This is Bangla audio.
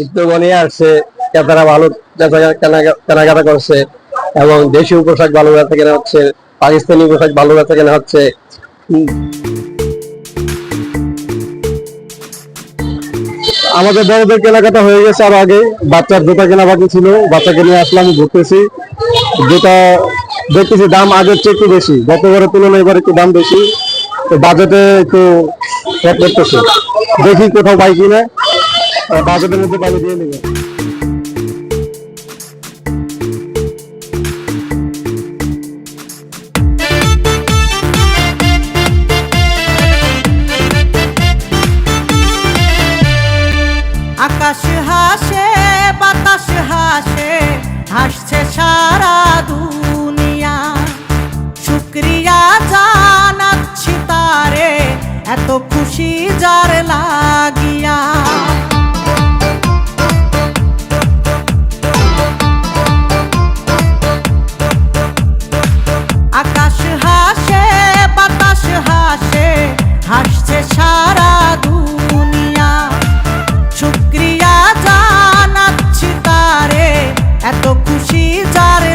উদ্যোগ আসছে, ক্রেতারা ভালো কেনাকাটা করছে এবং দেশীয় পোশাক ভালো বেচা কেনা হচ্ছে, পাকিস্তানি পোশাক ভালো বেচা কেনা হচ্ছে। আমাদের বড়দের কেনাকাটা হয়ে গেছে আর আগে, বাচ্চার জুতা কেনা বাকি ছিল, বাচ্চাকে নিয়ে আসলাম, ঘুরতেছি। জুতা দেখতেছি দাম আগের চেয়ে একটু বেশি, গতবারের তুলনায় এবার একটু দাম বেশি। বাজেটে একটু করতেছি, দেখি কোথাও পাই কিনা। বাজেটের মধ্যে পানি দিয়ে নেবে আকাশ হাসে, বাতাস হাসে, হাসছে সারা দুনিয়া। শুক্রিয়া জানাচ্ছি তারে, এত খুশি যার লাগ এত খুশি যার